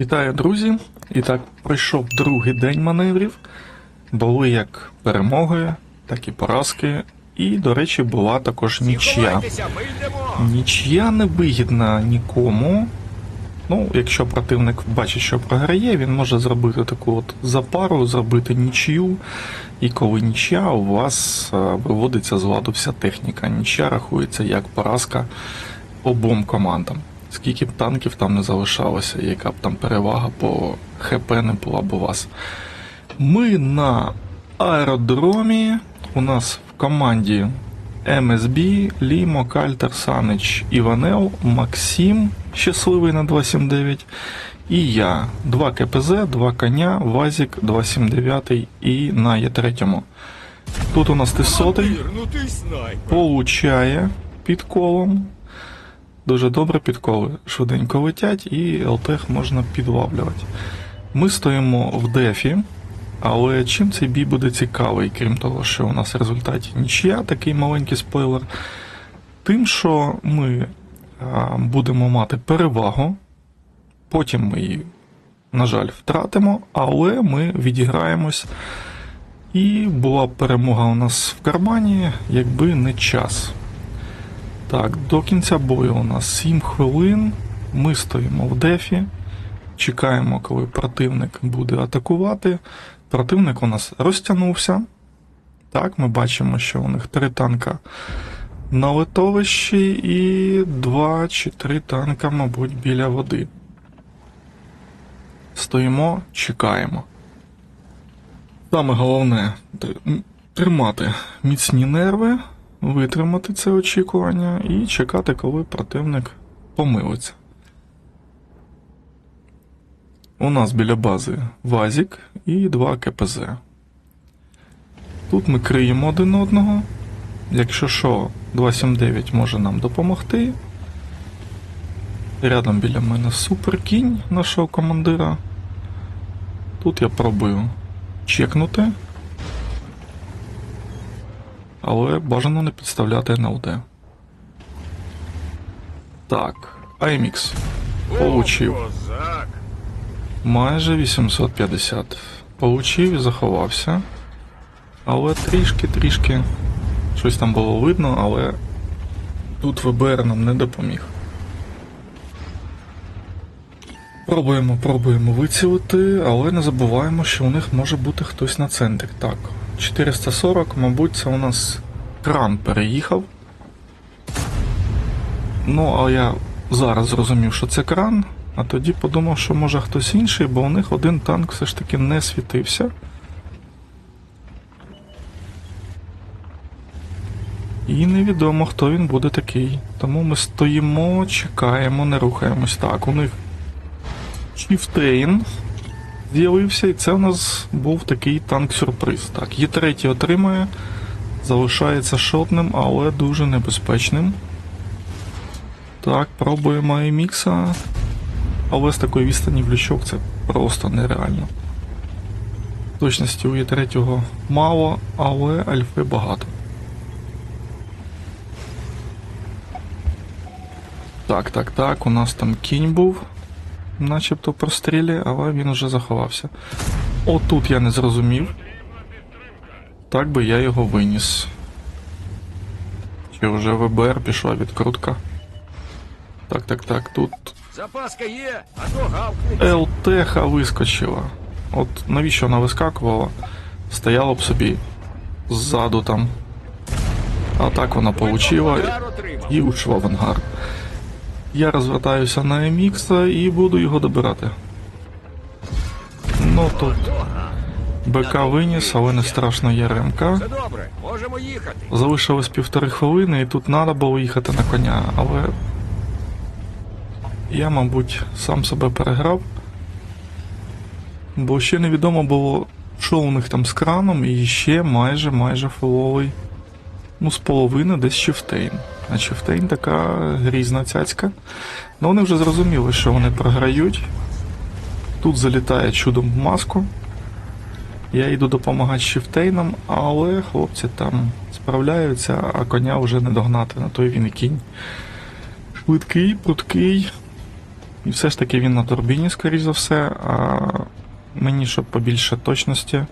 Вітаю, друзі! І так пройшов другий день маневрів. Були як перемоги, так і поразки. І, до речі, була також нічия. Нічия не вигідна нікому. Ну, якщо противник бачить, що програє, він може зробити таку от запару, зробити нічию. І коли нічия, у вас е, виводиться з ладу вся техніка. Нічия рахується як поразка обом командам. Скільки б танків там не залишалося, яка б там перевага по ХП не була б у вас. Ми на аеродромі. У нас в команді МСБ, Лімо, Кальтер, Санич, Іванел, Максим, щасливий на 279. І я. Два КПЗ, два коня, Вазік 279 і на Є3. Тут у нас ти сотий. Снайпер. Получає під колом. Дуже добре підколи швиденько летять і ЛТХ можна підлавлювати. Ми стоїмо в дефі, але чим цей бій буде цікавий, крім того, що у нас в результаті нічия, такий маленький спойлер. Тим, що ми будемо мати перевагу, потім ми її, на жаль, втратимо, але ми відіграємось. І була б перемога у нас в кармані, якби не час. Так, до кінця бою у нас 7 хвилин. Ми стоїмо в дефі. Чекаємо, коли противник буде атакувати. Противник у нас розтягнувся. Так, ми бачимо, що у них три танка на литовищі і два чи три танка, мабуть, біля води. Стоїмо, чекаємо. Саме головне тримати міцні нерви, витримати це очікування і чекати, коли противник помилиться. У нас біля бази Вазік і два КПЗ. Тут ми криємо один одного. Якщо що, 279 може нам допомогти. Рядом біля мене суперкінь нашого командира. Тут я пробую чекнути. Але бажано не підставляти НЛД. Так, IMX. Получив. Майже 850. Получив і заховався. Але трішки-трішки щось там було видно, але тут ВБР нам не допоміг. Пробуємо, пробуємо вицілити, але не забуваємо, що у них може бути хтось на центрі. Так, 440, мабуть, це у нас кран переїхав. Ну, а я зараз зрозумів, що це кран, а тоді подумав, що може хтось інший, бо у них один танк все ж таки не світився. І невідомо, хто він буде такий. Тому ми стоїмо, чекаємо, не рухаємось. Так, у них Чіфтейн з'явився, і це у нас був такий танк-сюрприз. Так, є третій отримує, залишається шотним, але дуже небезпечним. Так, пробуємо Емікса. Але з такої відстані в лючок це просто нереально. Точності у Є3 мало, але альфи багато. Так, так, так, у нас там кінь був, начебто прострілі, але він уже заховався. Отут я не зрозумів. Так би я його виніс. Чи вже ВБР пішла відкрутка? Так, так, так, тут Запаска є, а то гавкне. ЛТХ вискочила. От навіщо вона вискакувала? Стояла б собі ззаду там. А так вона получила і ушла в ангар. Я розвертаюся на MX і буду його добирати. Ну тут БК виніс, але не страшно є РМК. Залишилось півтори хвилини, і тут треба було їхати на коня, але я, мабуть, сам себе переграв. Бо ще невідомо було, що у них там з краном, і ще майже майже фуловий. Ну, з половини десь Чифтейн. А Чифтейн така грізна цяцька. Ну вони вже зрозуміли, що вони програють. Тут залітає чудом в маску. Я йду допомагати Шіфтейнам, але хлопці там справляються, а коня вже не догнати, на той він і кінь. Швидкий, прудкий. І все ж таки він на турбіні, скоріш за все, а мені, щоб побільше точності,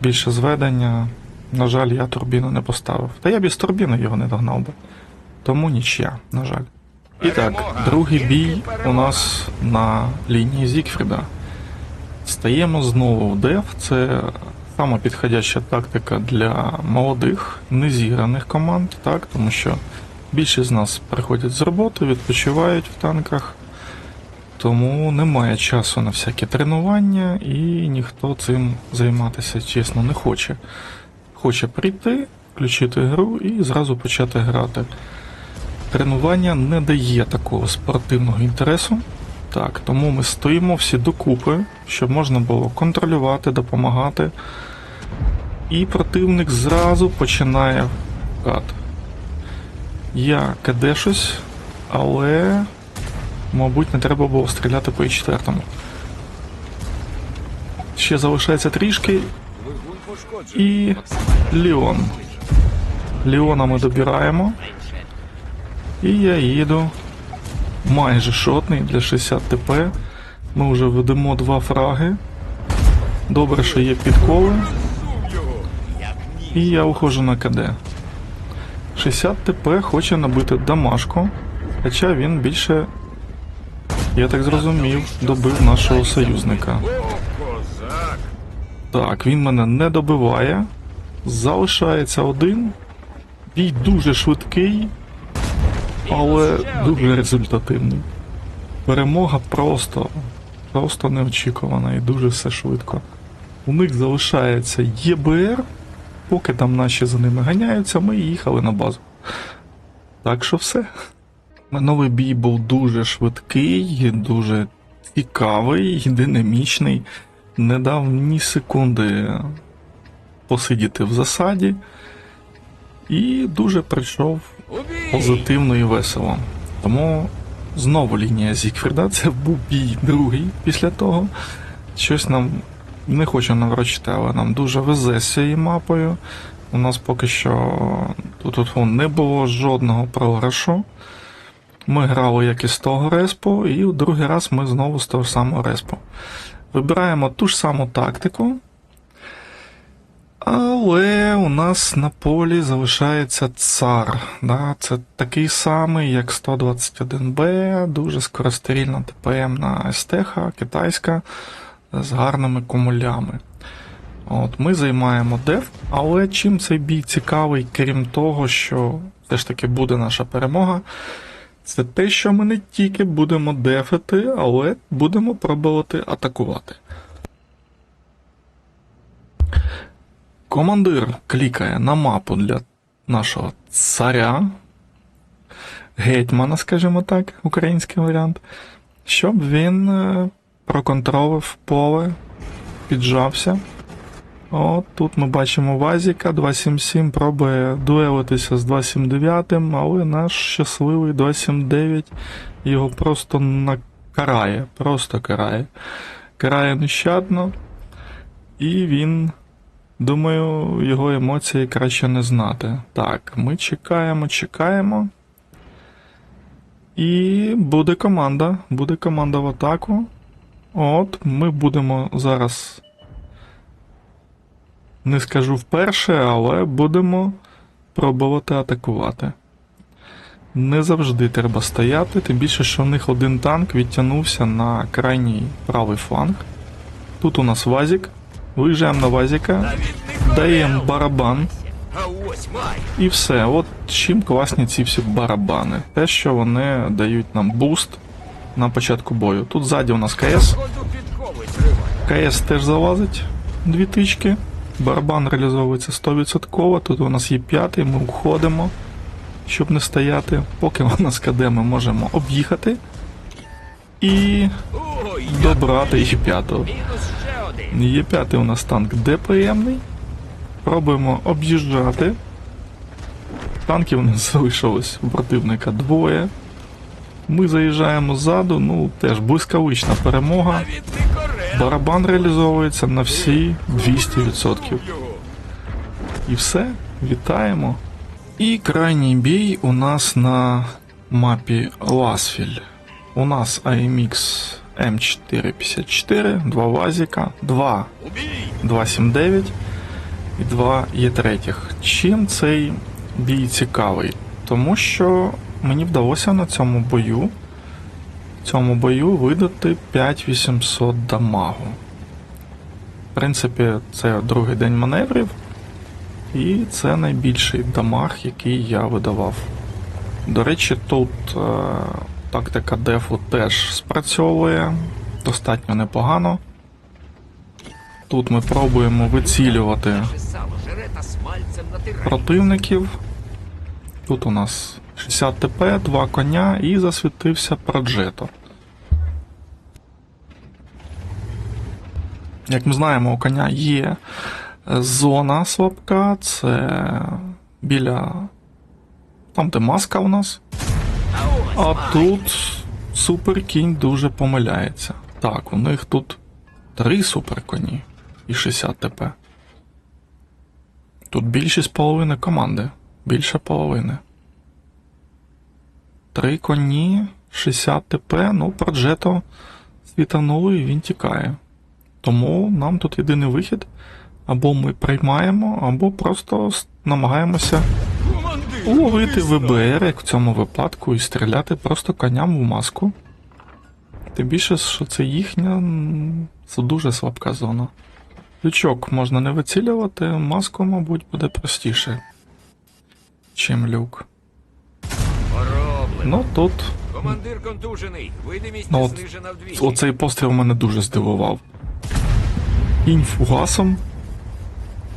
більше зведення, на жаль, я турбіну не поставив. Та я без турбіни його не догнав би. Тому нічия, на жаль. І так, другий бій у нас на лінії Зікфріда. Стаємо знову в деф. Це сама підходяща тактика для молодих, незіграних команд, так, тому що більшість з нас приходять з роботи, відпочивають в танках, тому немає часу на всякі тренування і ніхто цим займатися, чесно, не хоче. Хоче прийти, включити гру і зразу почати грати. Тренування не дає такого спортивного інтересу. Так, тому ми стоїмо всі докупи, щоб можна було контролювати, допомагати. І противник зразу починає вкат. Я кадешусь, але, мабуть, не треба було стріляти по І4. Ще залишається трішки. І Ліон. Ліона ми добираємо. І я їду майже шотний для 60 ТП. Ми вже ведемо два фраги. Добре, що є його. І я уходжу на КД. 60 ТП хоче набити дамашку, хоча він більше, я так зрозумів, добив нашого союзника. Так, він мене не добиває. Залишається один. Бій дуже швидкий, але дуже результативний. Перемога просто, просто неочікувана і дуже все швидко. У них залишається ЄБР. Поки там наші за ними ганяються, ми їхали на базу. Так що все. Минулий бій був дуже швидкий, дуже цікавий динамічний не дав ні секунди посидіти в засаді, і дуже прийшов позитивно і весело. Тому знову лінія Зікфріда, це був бій другий після того. Щось нам не хочу наврочити, але нам дуже везе з цією мапою. У нас поки що тут, не було жодного програшу. Ми грали як із того респу, і у другий раз ми знову з того самого респу. Вибираємо ту ж саму тактику. Але у нас на полі залишається цар. Да? Це такий самий, як 121Б, дуже скорострільна ТПМ на СТХ, китайська, з гарними кумулями. От, Ми займаємо деф, але чим цей бій цікавий, крім того, що все ж таки буде наша перемога, це те, що ми не тільки будемо дефити, але будемо пробувати атакувати. Командир клікає на мапу для нашого царя, гетьмана, скажімо так, український варіант, щоб він е, проконтролив поле, піджався. От тут ми бачимо Вазіка 277 пробує дуелитися з 279, але наш щасливий 279 його просто накарає, просто карає. Карає нещадно, і він, думаю, його емоції краще не знати. Так, ми чекаємо, чекаємо. І буде команда. Буде команда в атаку. От, ми будемо зараз не скажу вперше, але будемо пробувати атакувати. Не завжди треба стояти, тим більше, що в них один танк відтягнувся на крайній правий фланг. Тут у нас Вазік. Виїжджаємо на Вазіка, даємо барабан. І все. От чим класні ці всі барабани. Те, що вони дають нам буст на початку бою. Тут ззаді у нас КС. КС теж залазить дві тички. Барабан реалізовується 100%. Тут у нас є п'ятий, ми уходимо, щоб не стояти. Поки у нас КД ми можемо об'їхати і добрати і п'ятого. Є п'ятий у нас танк ДПМний. Пробуємо об'їжджати. Танків у нас залишилось у противника двоє. Ми заїжджаємо ззаду, ну теж блискавична перемога. Барабан реалізовується на всі 200%. І все, вітаємо. І крайній бій у нас на мапі Ласфіль. у нас AMX М454, два вазіка, два Убій! 279 і 2 є третіх. Чим цей бій цікавий? Тому що мені вдалося на цьому бою цьому бою видати 5800 дамагу. В принципі, це другий день маневрів, і це найбільший дамаг, який я видавав. До речі, тут е, тактика дефу теж спрацьовує достатньо непогано. Тут ми пробуємо вицілювати противників. Тут у нас 60 ТП, два коня і засвітився Проджето. Як ми знаємо, у коня є зона слабка, це біля там, де маска у нас. А тут суперкінь дуже помиляється. Так, у них тут три суперконі і 60 ТП. Тут більшість половини команди. Більше половини. Три коні, 60 ТП, ну, Проджето світанули і він тікає. Тому нам тут єдиний вихід. Або ми приймаємо, або просто намагаємося Командир, ловити ти знаєш. ВБР, як в цьому випадку, і стріляти просто коням в маску. Тим більше, що це їхня це дуже слабка зона. Лючок можна не вицілювати, маску, мабуть, буде простіше, чим люк. Ну тут Командир контужений. Видимість Ну, знижена вдвічі. оцей постріл мене дуже здивував. Кінь фугасом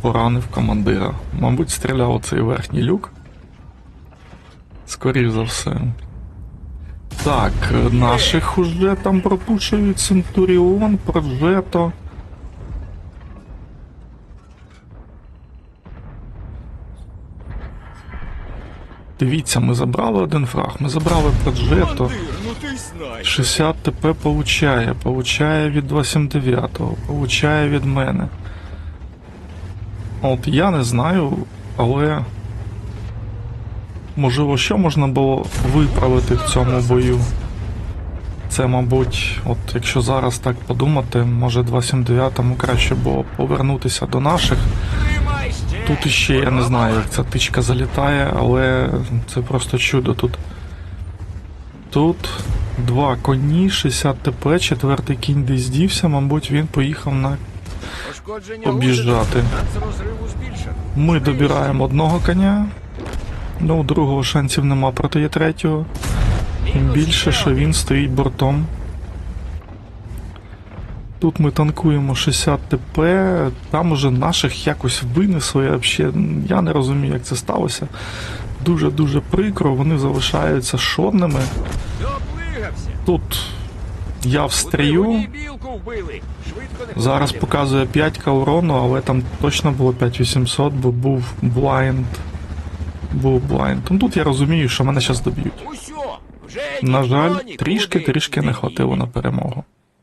поранив командира. Мабуть, стріляв оцей верхній люк. Скоріше за все. Так, е, наших уже там пропушують Центуріон, Проджето. Дивіться, ми забрали один фраг, ми забрали Проджето. Командир, ну ти знаєш. 60 ТП получає, получає від 29-го, получає від мене. От я не знаю, але. Можливо, що можна було виправити в цьому бою. Це, мабуть, от якщо зараз так подумати, може 279-му краще було повернутися до наших. Ще. Тут іще я не знаю, як ця тичка залітає, але це просто чудо тут. Тут два коні, 60 ТП, четвертий кінь десь дівся, мабуть, він поїхав на. Об'їжджати. Ми добираємо одного коня. Ну, другого шансів нема проти є третього. Тим більше, що він стоїть бортом. Тут ми танкуємо 60 ТП, там уже наших якось винесли. Я, взагалі, я не розумію, як це сталося. Дуже-дуже прикро, вони залишаються. Доплигався. Тут я встрію. Зараз показує 5 урону, але там точно було 5800, бо був блайнд. Був блайнд. Ну тут я розумію, що мене зараз доб'ють. На жаль, трішки-трішки не хватило на перемогу.